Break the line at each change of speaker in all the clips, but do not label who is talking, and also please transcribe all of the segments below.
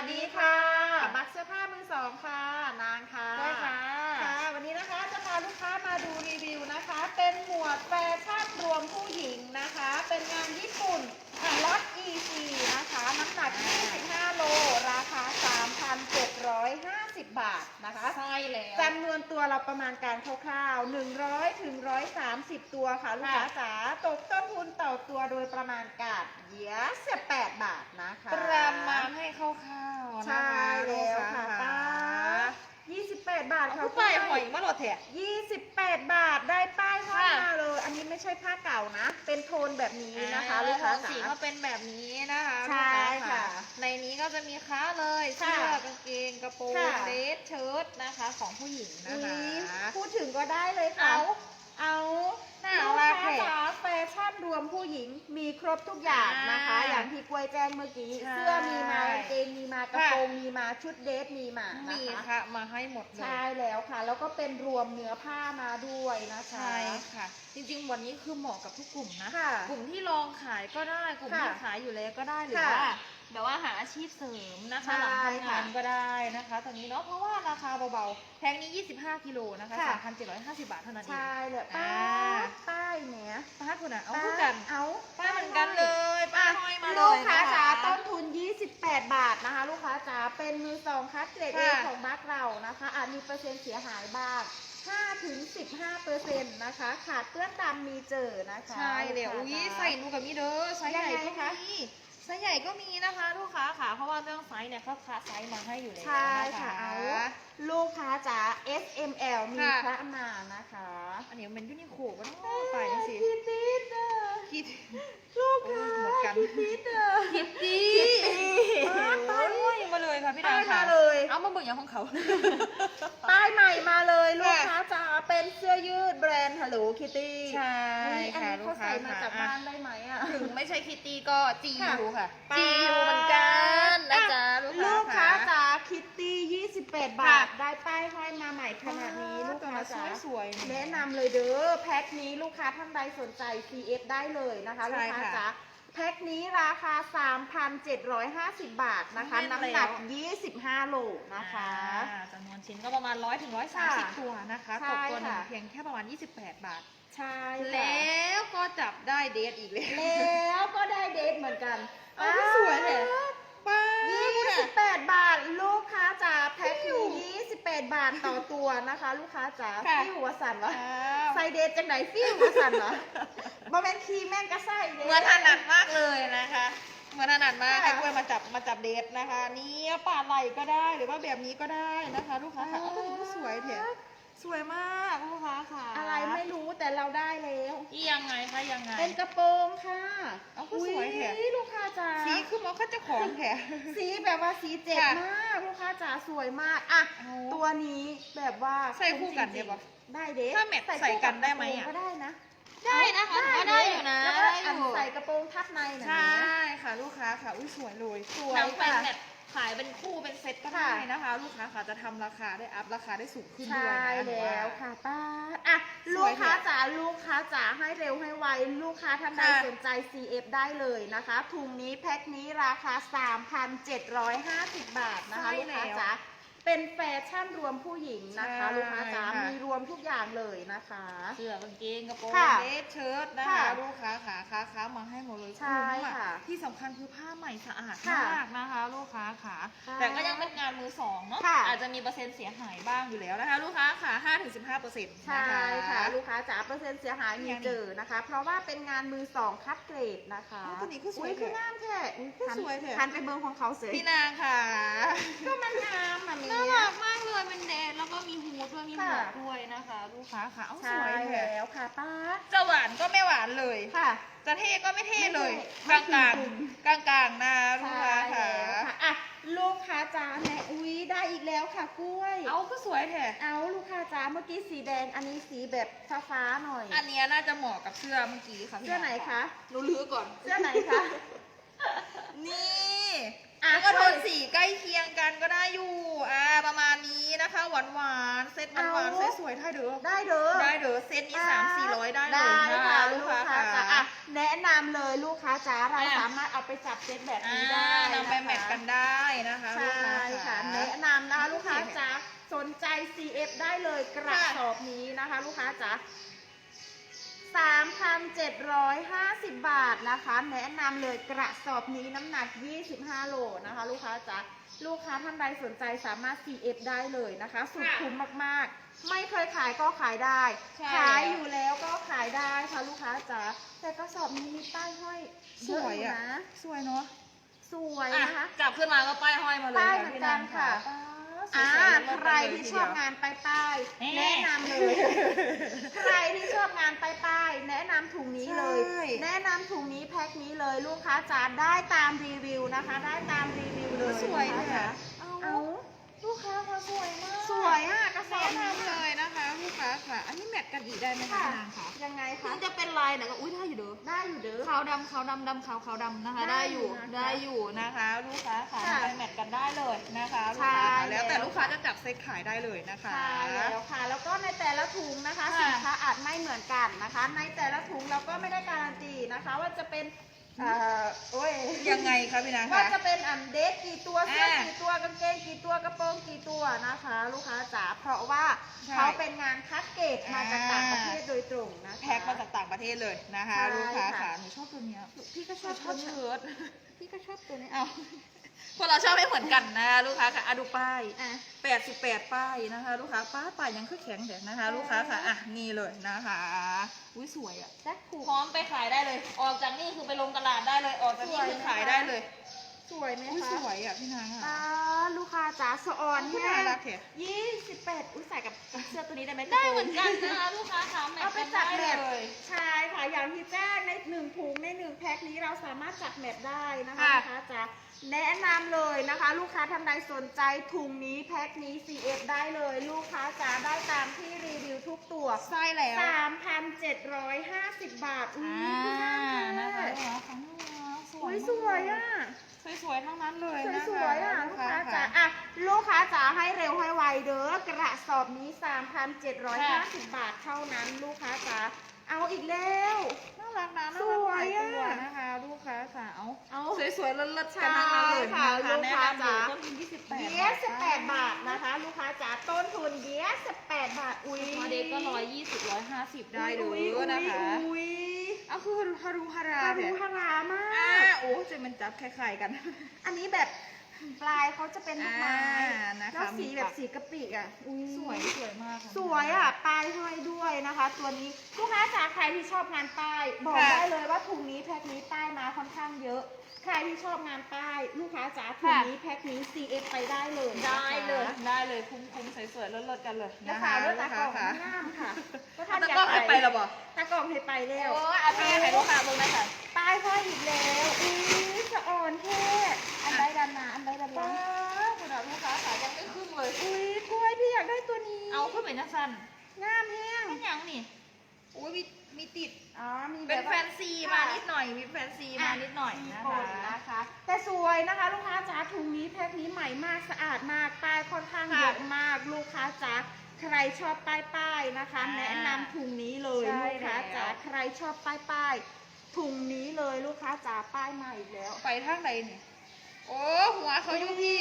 สดีค่ะ บักเสื้อผ้ามือสองค่ะ นางค่ะ
ด้วยค่ะ
ค่ะ วันนี้นะคะจะพาลูกค้ามาดูรีวิวนะคะ เป็นหมวดแฟชั่นรวมผู้หญิงนะคะ เป็นงานญี่ปุ่นล็อต EC นะคะ น้ำหนัก 25 โล ราคา 3,750 บาทนะคะ
ใช่แล้ว
จำนวนตัวเราประมาณการคร่าวๆ 100 ถึง 130 ตัวค่ะลูกค้าจ๋าตกต้นทุนต่อตัวโดยประมาณการเยียส8บาทนะคะ
ประมาณให้คร่าวๆนะคะ
ใช่แล้วค่ะ
ลูก
ป้า
ค้า
28 บาท
เอา
ค่ะ
ผู้ไปหอยมาโหลดเถอะ
28 บาทได้ป้ายห้อย
ค่ะ
มาเลย อันนี้ไม่ใช่ผ้าเก่านะ เป็นโทนแบบนี้นะคะลูกค้า
สี
จ๋า
ก็เป็นแบบนี้นะคะ
ใช่
ลูกา
ค่ะ
ในนี้ก็จะมีค้าเลย
ค่ะ
เสื้อกางเกงกระโปรง
ค่ะ
เดรสเชิ้ตนะคะ ของผู้หญิงนะ
อุ๊
คะ
ยพูดถึงก็ได้เลยค่ะ
เอา
เอา
น่า
ลูก
รั
ค้าก
แท้
จ๋าแฟชั่นรวมผู้หญิงมีครบทุกอย่างนะคะ
อ่า
อย่างที่กล้วยแจ้งเมื่อกี้
ใช่
เสื้อมีมากางเกงมีมากระโปรงมีมาชุดเดรสมีมานะ
มี
คะ
ค่ะมาให้หมดเลย
ใช่แล้วค่ะ แล้วก็เป็นรวมเนื้อผ้ามาด้วยนะคะ
ใช่ค่ะ จริงๆ วันนี้คือเหมาะกับทุกกลุ่มนะ
ค่ะ
กลุ่มที่ลองขายก็ได้ กลุ่ม
ค่ะ
ที่ขายอยู่แล้วก็ได้หรือ
ค่ะ
ว่า ชีพเสริมนะคะ
ใช่
หลังทำงาน
ค่ะ
ก็ได้นะคะตอนนี้เนาะเพราะว่าราคาเบาๆแพ็คนี้ 25 กิโลนะคะ
ค่ะ
3,750 บาทเท่านั้นเอง
ใช่เลย
อ่า
ป้ายป้ายเนี้ย
ป้าคุณอะเอาคู่กัน
เอา
ป้าเหมือนกันเลยป้าห้อยมาเลย
ลูกค้า
นะคะ
จ๋าต้นทุน 28 บาทนะคะ ลูกค้าจ๋าเป็นมือสองคัดเกรดเอ
ค่ะ
ของบัคเรานะคะอาจมีเปอร์เซ็นต์เสียหายบ้าง5ถึง15เปอร์เซ็นต์นะคะ ขาดเปื้อนดำมีเจอนะคะ
ใช่เดี๋ยว
ลูก
อุ้ย
ค้าจ๋า
ใส่หนูกับมีเด้อไซส์ใหญ่
ยังไง
ก็
คะ
มี ไซส์ใหญ่ก็มีนะคะลูกค้าค่ะ เพราะว่าเรื่องไซส์เนี่ยเขาคัดไซส์มาให้อยู่แล้ว
ใช่
นะคะ
ค่ะเอาลูกค้าจ๋า S M L มี
ค่ะ
พระมานะคะ
อันนี้มันเป็นยูนิโคก็ต้องไปจังสิ
คิดติดอะ
คิด
ลูกค้า
โอ้ยหมดกัน
คิดติดอะ
คิดดี
คิดดี
ป้ายห้อยมาเลยค่ะพี่ดา
ป้าย
ค่ะ
มาเลย
เอามาเบิ่งอย่างของเขา
ป้ายใหม่มาเลยลูก
ค่ะ
ค้าจ๋าเป็นเสื้อยืดแบรนด์ Hello Kitty
ใช่
อุ๊ยอัน
ค่ะ
นี้
ลู
เขา
กค้า
ใส่มาจาก
ค่ะ
บ้านได้ไหมอะ
ถึง ไม่ใช่คิตตี้ก็จียูค่ะ
ค่ะ
จียูเหมือนกันนะจ๊ะลูก
ลูกค้า
ค้า
จ๋าคิตตี้28บา
ค่ะ
ทได้ป้ายห้อยมาใหม่ขนาดนี้ลูกค้าจ๋า
สวยๆ
แนะนำเลยเด้อแพ็คนี้ลูกค้าท่านใดสนใจ CF ได้เลยนะคะ
ใช่
ลูกค้า
ค่ะ
จ๋าแพ็คนี้ราคา 3,750 บาทนะคะ
แน่น
น้ำ
แล้ว
หนัก 25 โลนะคะ
อ่าจำนวนชิ้นก็ประมาณ 100ถึง
ค่ะ
130ตัวนะคะ
ใช่
ตกตัวหนึ่ง
ค่ะ
เพียงแค่ประมาณ 28 บาท
ใช่ค่ะ
แล้วก็จับได้เดทอีกแล้ว
แล้วก็ได้เดทเหมือนกัน
เอาที่สวยเนี่ยป้า
28บาทลูกค้าจ๋าแพ็คนี้28บาทต่อตัวนะคะ ลูกค้าจ๋า
ค่ะ
ฟิววสันวะ
อ้าว
ใส่เดทจังไหนฟิววสันวะบ่แม่นคีแม่งก็ใส่เดท
เหมือนถนัดมากเลยนะคะเหมือนถนัดมาก
ค่ะ
ให้กล้วยมาจับมาจับเดทนะคะ นี่ป่าไหลก็ได้หรือว่าแบบนี้ก็ได้นะคะ ลูกค้าค่ะเอาตัวนี้ก็สวยเถอะ สวยมากลูกค้าค่ะ
อะไรไม่รู้แต่เราได้แล้ว
อียังไงคะยังไง
เป็นกระโปรงค่ะ
เอาก็สวยแท้
อุ๊ลูกค้าจ๋า
สีคือมันก็จะของแถ
สีแบบว่าสีเจ็ด
ค่ะ
มากลูกค้าจ๋าสวยมากอะ
เอา
ตัวนี้แบบว่า
ใส่คู่กันได้ปะ
ได้เด้
ถ้าแมทใส่กันได้ไหมอะ
ก็ได้นะ
ได้นะคะก็ได้อยู่นะ
แล้วก็
ได้อ
อัน
ยู่
ใส่กระโปรงทับในหน่อย
ใช่
นะ
ค่ะลูกค้าค่ะอุ้ยสวยเลย
สวย
นำเป็น
ค่ะ
แบบ ขายเป็นคู่เป็นเซ็ตก็ได้นะคะ ลูกค้าค่ะจะทำราคาได้อัพราคาได้สูงขึ้นด้วย
ใช่
นะ
แล้วค่ะป้าอะ
ส
ลู
ว
ก
ย
ค้า
ค่ะ
จ๋าลูกค้าจ๋าให้เร็วให้ไว ลูกค้าท่านใด
ค่ะ
สนใจ CF ได้เลยนะคะถุงนี้แพ็คนี้ราคา 3,750 บาทนะคะ
ใช่
ลูกค้า
แล้ว
จ๋า เป็นแฟชั่นรวมผู้หญิงนะคะ
ใช่
ลูกค้าจ๋า
ค่ะ
มีรวมทุกอย่างเลยนะคะ
เสื้อกางเกงกระโปรง
ค่ะ
เดรสเชิ้ตนะคะ
ค่ะ
ลูกค้าขาค้าค้ามาให้หมดเลย
ใช่
คุ้มอะ
ค่ะ
ที่สำคัญคือผ้าใหม่สะอาด
ค่ะ
มากนะคะ ลูกค้าขา
ค่ะ
แต่ก็ยังเป็นงานมือสองเนาะ
ค่ะ
อาจจะมีเปอร์เซ็นต์เสียหายบ้างอยู่แล้วนะคะ ลูกค้าขา5ถึง15เปอร์เซ็นต์
ใช่ค่ะลูกค้าจ๋าเปอร์เซ็นต์เสียหายมีเจอนะคะ เพราะว่าเป็นงานมือสองคัดเกรดนะคะ
อ้าวตัวนี้คือสวย
อุ๊คื
แท้
องามแท้อุ๊ย
คือสวยแท้
ทันไปเบิงของเขาเสย
พี่นางค่ะ
ก็มันงามอะมี
น่ารักมากเลยเป็นแดดแล้วก็มีฮูดด้วยมีหมวก
ค่ะ
ด้วยนะคะ ลูกค้าขาเอาส
ใช่
วยแท้
แล้วค่ะป้า
จะหวานก็ไม่หวานเลย
ค่ะ
จะเท่ก็ไม่เท่เลยก
ไม่
ลาง
เท่
กลางกลางๆกลางๆนะลูก
ใช่
ค้าค่ะ
แล้วค่ะอะ ลูกค้าจ๋าแม่อุ้ยได้อีกแล้วค่ะกล้วย
เอาก็สวยแท้
เอาลูกค้าจ๋าเมื่อกี้สีแดง อันนี้สีแบบฟ้าๆหน่อย
อันเนี้ยน่าจะเหมาะกับเสื้อเมื่อกี้ค่ะพี่
เสื้อไหนคะ
หนูลื้อก่อน
เสื้อไหนคะ
นี่
อะ
แล้วก็โทน
ช่วย
สีใกล้เคียงกันก็ได้อยู่ อ่าประมาณนี้นะคะหวานหวานๆเซ็ตหวานหวาน
เอา
สวยๆได้เด้อ
ได้เด้อ
ได้เด้อเซ็ตนี้สามสี่ร้อยได้เลย
ได้
นะ
ค่ะ
คะ
ลู
ลู
ก
ก
ค้า
ค้า
จ๋า
ค่ะ
อะแนะนำเลยลูกค้าจ๋าเรา
อะ
สามารถเอาไปจับเซตแบบ
อ่า
นี้ได้
นำไปแมทกันได้นะคะลูก
ใช่
ค้า
ค่ะแนะนำนะคะลูกค้าจ๋าสนใจ CF ได้เลยกระสอบนี้นะคะ ลูกค้าจ๋า3,750 บาทนะคะ แนะนำเลยกระสอบนี้น้ำหนัก 25 โลนะคะ ลูกค้าจ๋าลูกค้าท่านใดสนใจสามารถ CF ได้เลยนะคะ สุดคุ้มมากๆ ไม่เคยขายก็ขายได้
ใช่
ขายอยู่แล้วก็ขายได้ค่ะลูกค้าจ๋าแต่กระสอบนี้มีป้ายห้อย
สวย
เะ
อะ
นะ
สวยเนาะ
สวย
อะ
นะคะ
จับขึ้นมาก็ป้ายห้อยมาเลย
ป้าย
ค่ะ
เหมือน
พี่
กัน
ง
ค่ะ
ป้า
อ่า
สวยๆแล้วก็
ใครที่ชอบงานป้ายป้าย
แน่
แนะนำเลย ใครที่ชอบงานป้ายป้ายแนะนำถุงนี้เลย
ใช่
แนะนำถุงนี้แพ็คนี้เลยลูกค้าจ๋าได้ตามรีวิวนะคะ ได้ตามรีวิวเลย
สวย
ลูก
เลย
ค้า
อะ
จ๋า
เอา
เอา
ลูกค้าค่ะสวยมาก
สวยอะกระสอ
แนะ
บนี้
นำเลยนะคะลูกค้าค่ะ อันนี้แมทกันอีกได้ไหมคะ
ค่ะ
พี่นางคะ
ยังไง
ถึ
คะ
งจะเป็นลายไหนก็อุ้ยได้อยู่เด้อ
ได้อยู่เด้อ
ขาวดำขาวดำดำขาวขาวดำนะคะ
ได้
ได้อยู่
นะคะ
ได้อยู่นะคะ ลูกค้าค่ะ
ค่ะ
ไปแมทกันได้เลยนะคะลูก
ใช่
ค้าค่ะแล้วแต่
แล้ว
ลูกค้าจะจับเซ็ตขายได้เลยนะคะ
ใช่แล้วค่ะ แล้วก็ในแต่ละถุงนะคะ
ค่ะ
สินค้าอาจไม่เหมือนกันนะคะ ในแต่ละถุงเราก็ไม่ได้การันตีนะคะ ว่าจะเป็นเอ่อโอ้ย
ยังไงคะพี่นาง
ว่า
คะ
จะเป็นอันเดทกี่ตัวเสื้อ
อ่า
กี่ตัวกางเกงกี่ตัวกระโปรงกี่ตัวนะคะ ลูกค้าจ๋าเพราะว่า
ใช่
เขาเป็นงานคัดเกรดมาจาก
อ่า
ต่างประเทศโดยตรงนะคะ
แพ็คมาจากต่างประเทศเลยนะคะ
ใช่
ลูกค้า
ค่ะ
ค่ะหนูชอบตัวเนี้ย
พี่ก็ช
ช
อ
อ
บบ
ชอบ
ตัวนี้
เชิ้ต
พี่ก็ชอบตัวนี้
เอา พวกเราชอบไม่เหมือนกันนะคะลูกค้าค่ะอะดูป้าย
อะ
88ป้ายนะคะ ลูกค้าป้ายป้ายยังคือแข็งเด็ดนะคะ ลูกค้าค่ะอะนี่เลยนะคะอุ้ยสวยอะ
แจ็คถูก
พร้อมไปขายได้เลย ออกจากนี่คือไปลงตลาดได้เลย ออกจากนี่คือขายได้เลย
สวยไหม
อุ้ย
คะ
สวยอะพี่นาง
อ่า
อะ
ลูกค้าจ๋าสะออน
อุ๊ย
แห้
น่างรักแท้
ยี่สิบแปดอุ้ยใส่กับเสื้อตัวนี้ได้ไหม
ได้เหมือนกันนะคะลูกค้าค่ะแมท
เอาไป
กัน
จัด
ได้
แมท
เลย
ใช่ค่ะอย่างที่แจ้งในหนึ่งถุงในหนึ่งแพ็คนี้เราสามารถจัดแมทได้นะคะ
ค่ะ
ลูกค้าจ๋าแนะนำเลยนะคะ ลูกค้าท่านใดสนใจถุงนี้แพ็คนี้ CF ได้เลย ลูกค้าจ๋าได้ตามที่รีวิวทุกตัว
ใช่แล้ว
3,750 บาทอุ้
อ่าย
น่า
นะคะ
รัก
ลูกค้าค่ะน่ารักสว
อุ้
ย
ยสวยอะ
สวยๆทั้งนั้นเลย
สวย
นะคะ
สวยๆอะลูกค้าจ๋าอะลูกค้าจ๋าให้เร็วให้ไวเด้อกระสอบนี้ 3,750 บาทเท่านั้น ลูกค้าจ๋าเอาอีกแล้ว
น่ารักนะน่า
ส
รัก
ว
หลาย
ย
ตัว
อะ
นะคะลูกค้าค่ะเอา
เอา
สวยๆเลิศๆ
ใช่
กันทั้งนั้นเลย
ค่ะ
นะคะ
ลูก
แนะ
ค้านำ
เล
จ๋า
ยต้นทุน28
เยส18บาทนะคะ ลูกค้าจ๋าต้นทุนเยส18บาทอุ้ย
มาเด็กก็ร้อยยี่สิบร้อยห้าสิบได้เล
อุ้
ยนะคะ
อุ้ย
เอา คือฮารุฮารา
ฮา
เนี่
รุ
ย
ฮารามาก
อ่าโอ้จะมันจับคล้ายๆกัน
อันนี้แบบ ปลายเขาจะเป็นลูกไม้
อ่านะคะ
แล้วสี
มี
แบ
ปั
บ
ก
สีกะปิอะอุ้ย
สวยสวยมากค่ะ
สวยอะปลายห้อยด้วยนะคะ ตัวนี้ลูกค้าจ๋าใครที่ชอบงานป้ายบอก
ค่ะ
ได้เลยว่าถุงนี้แพ็คนี้ป้ายมาค่อนข้างเยอะ ใครที่ชอบงานป้าย ลูกค้าจ๋าถุง
ค่ะ
นี้แพ็คนี้ CF ไปได้เลยนะคะ
ได้เลยได้เลยคุ้มๆสวยๆเลิศๆกันเลย
นะ
นะคะคะ
เลือก
ลู
ตากกล่
ค้า
อง
ค่ะ
งามค่ะก็
ถ้า
ท่าน
ตะ
อยาก
กร้องให้ไปแล้วบ่
ตากล่องให้ไปแล้ว
โอ้ยเอาไปให้ลูกค้าเบิ่งได้ค่ะ
ป้ายห้อย
สั้น
งามแห้ง
เป็นหยังนี่โอ้ยมีมีติด
อ๋อ มี
เป็น
แบบ
แฟ
ว่า
นซีมานิดหน่อย มีแฟนซีมานิดหน่อยนะ
ญี่ปุ่
คะ
นะคะ แต่สวยนะคะ ลูกค้าจ๋าถุงนี้แพ็คนี้ใหม่มากสะอาดมากป้ายค่อนข้าง
ค่ะ
เยอะมากลูกค้าจ๋าใครชอบป้ายป้ายนะคะ
อ่า
แนะนำถุงนี้เลย
ใช่
ลูกค้าจ๋า
แล้ว
ใครชอบป้ายป้ายถุงนี้เลยลูกค้าจ๋าป้ายใหม่อีกแล้ว
ไปทางไหนเนี่ยโอ้หัวเขาอยู่พี่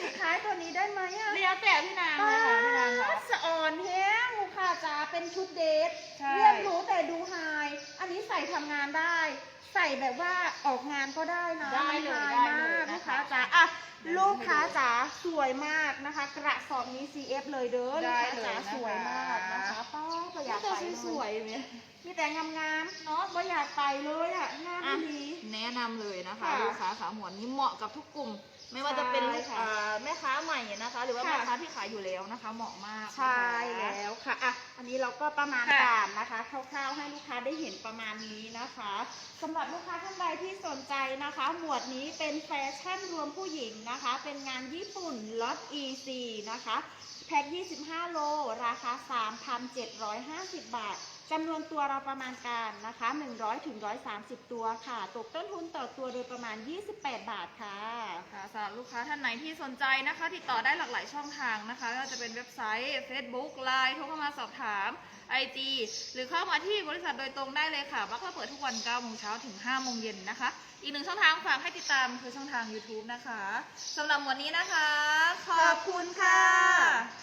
สุดท้ายตัวนี้ได้ไหมอะ
เลี้ยวแต่พี่นางเลยค่ะพี่นางค่ะ
สะอ่อนแห้งลูกค้าจ๋าเป็นชุดเดท
ใช่
เรียบหรู้แต่ดูไฮอันนี้ใส่ทำงานได้ ใส่ แบบว่าออกงานก็ได้นะ
ได้เลย
ม่
ได้
ฮ
เลย
มาก
นะคะ
ลูกค้าจ๋าอะลูกค้าจ๋าสวยมากนะคะ กระสอบนี้ CF เลยเด้อลูก
ได้
ค้า
เลย
จ๋า
นะคะ
สวยมากนะคะป้าประหยัด
แต่
ไป
สวยๆเนี่ย
มีแต่งามๆเนาะประหยัดไปเลยอะงาม
อะ
ดี
แนะนำเลยนะคะ
ค่ะ
ลูกค้าขาหมวนนี้เหมาะกับทุกกลุ่ม ไม่ว่าจะเป็นลูก
ใช่ค่ะ
อ่าแม่ค้าใหม่นะคะ หรือว่า
ค่ะ
แม่ค้าที่ขายอยู่แล้วนะคะ เหมาะมากนะคะ
ใช่แล้วค่ะอะอันนี้เราก็ประมาณ
ค่ะ
การนะคะคร่าวๆให้ลูกค้าได้เห็นประมาณนี้นะคะสำหรับลูกค้าท่านใดที่สนใจนะคะ หมวดนี้เป็นแฟชั่นรวมผู้หญิงนะคะ เป็นงานญี่ปุ่นล็อต EC นะคะ แพ็ค25 โล ราคา 3,750 บาท จำนวนตัวเราประมาณการนะคะ 100ถึง130 ตัวค่ะ ตกต้นทุนต่อตัวโดยประมาณ 28 บาทค่ะ
ค่ะสำหรับลูกค้าท่านไหนที่สนใจนะคะ ติดต่อได้หลากหลายช่องทางนะคะไม่ว่าจะเป็นเว็บไซต์ Facebook Line โทรเข้ามาสอบถาม IG หรือเข้ามาที่บริษัทโดยตรงได้เลยค่ะบักเราเปิดทุกวัน9โมงเช้าถึง5โมงเย็นนะคะ อีกหนึ่งช่องทางฝากให้ติดตามคือช่องทาง YouTube นะคะสำหรับวันนี้นะคะ ขอบคุณค่ะ